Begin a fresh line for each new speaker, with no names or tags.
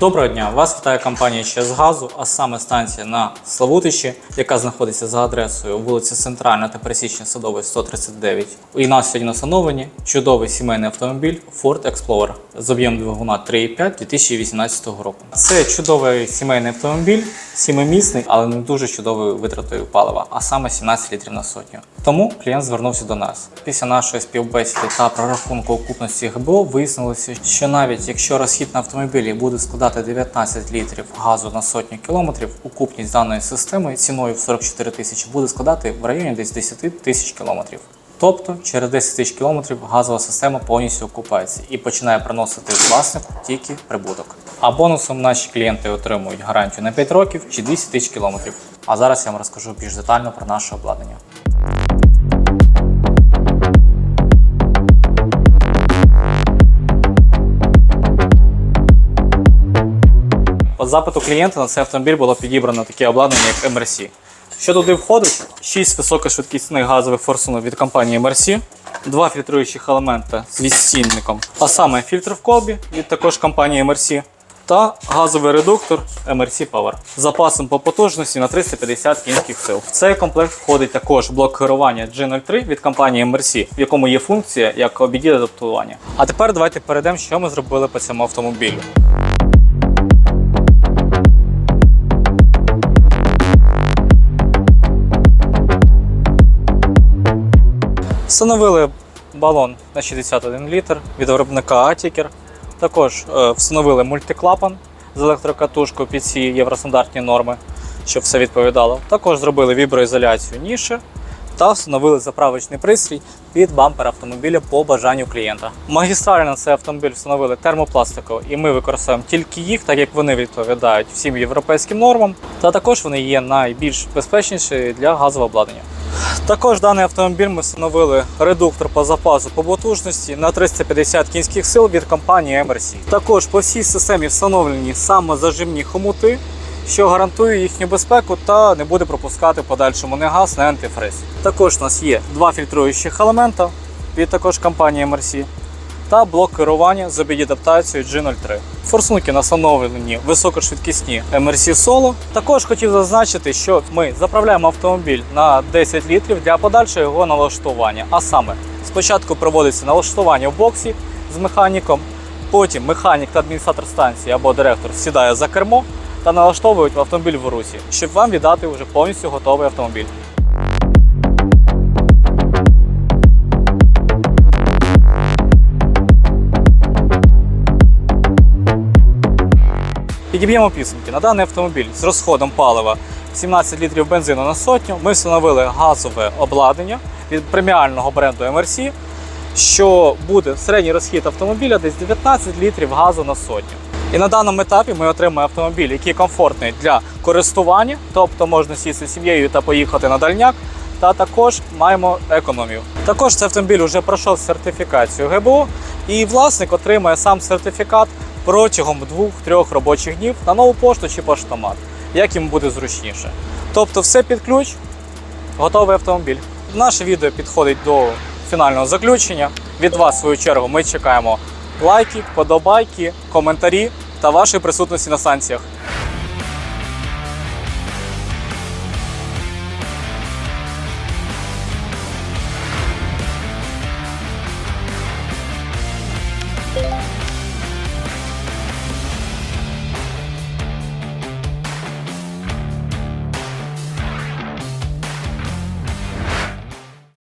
Доброго дня! Вас вітає компанія «ЧС Газу, а саме станція на Славутичі, яка знаходиться за адресою вулиця Центральна та Пересічня Садової 139. І нас сьогодні на встановленні чудовий сімейний автомобіль Ford Explorer з об'ємом двигуна 3,5 2018 року. Це чудовий сімейний автомобіль, сімимісний, але не дуже чудовою витратою палива, а саме 17 літрів на сотню. Тому клієнт звернувся до нас. Після нашої співбесіди та прорахунку окупності ГБО вияснилося, що навіть якщо розхід на автомобілі буде складати 19 літрів газу на сотню кілометрів, окупність даної системи ціною в 44 тисячі буде складати в районі десь 10 тисяч кілометрів. Тобто через 10 тисяч кілометрів газова система повністю окупається і починає приносити власнику тільки прибуток. А бонусом наші клієнти отримують гарантію на 5 років чи 200 тисяч кілометрів. А зараз я вам розкажу більш детально про наше обладнання. Запиту клієнта на цей автомобіль було підібрано таке обладнання, як MRC. Що туди входить? 6 високошвидкісних газових форсунок від компанії MRC, два фільтруючих елемента з відстійником, а саме фільтр в колбі від також компанії MRC та газовий редуктор MRC Power з запасом по потужності на 350 кінських сил. В цей комплект входить також блок керування G03 від компанії MRC, в якому є функція як обіді адаптування. А тепер давайте перейдемо, що ми зробили по цьому автомобілю. Встановили балон на 61 літр від виробника Атікер. Також е, встановили мультиклапан з електрокатушкою під ці євростандартні норми, щоб все відповідало. Також зробили віброізоляцію ніші та встановили заправочний пристрій під бампер автомобіля по бажанню клієнта. Магістрально цей автомобіль встановили термопластиковий, і ми використовуємо тільки їх, так як вони відповідають всім європейським нормам. Та також вони є найбільш безпечніші для газового обладнання. Також даний автомобіль ми встановили редуктор по запасу по потужності на 350 кінських сил від компанії MRC. Також по всій системі встановлені самозажимні хомути, що гарантує їхню безпеку та не буде пропускати подальшому не газ, не антифриз. Також у нас є два фільтруючих елемента від також компанії MRC та блок керування з обідаптацією G03. Форсунки настановлені високошвидкісні MRC Solo. Також хотів зазначити, що ми заправляємо автомобіль на 10 літрів для подальшого його налаштування. А саме, спочатку проводиться налаштування в боксі з механіком, потім механік та адміністратор станції або директор сідає за кермо та налаштовують автомобіль в русі, щоб вам віддати вже повністю готовий автомобіль. Підіб'ємо підсумки. На даний автомобіль з розходом палива 17 літрів бензину на сотню ми встановили газове обладнання від преміального бренду MRC, що буде середній розхід автомобіля десь 19 літрів газу на сотню. І на даному етапі ми отримаємо автомобіль, який комфортний для користування, тобто можна сісти з сім'єю та поїхати на дальняк. Та також маємо економію. Також цей автомобіль вже пройшов сертифікацію ГБО, і власник отримає сам сертифікат протягом 2-3 робочих днів на нову пошту чи поштомат, як їм буде зручніше. Тобто, все під ключ, готовий автомобіль. Наше відео підходить до фінального заключення. Від вас, в свою чергу, ми чекаємо лайки, подобайки, коментарі та вашої присутності на станціях.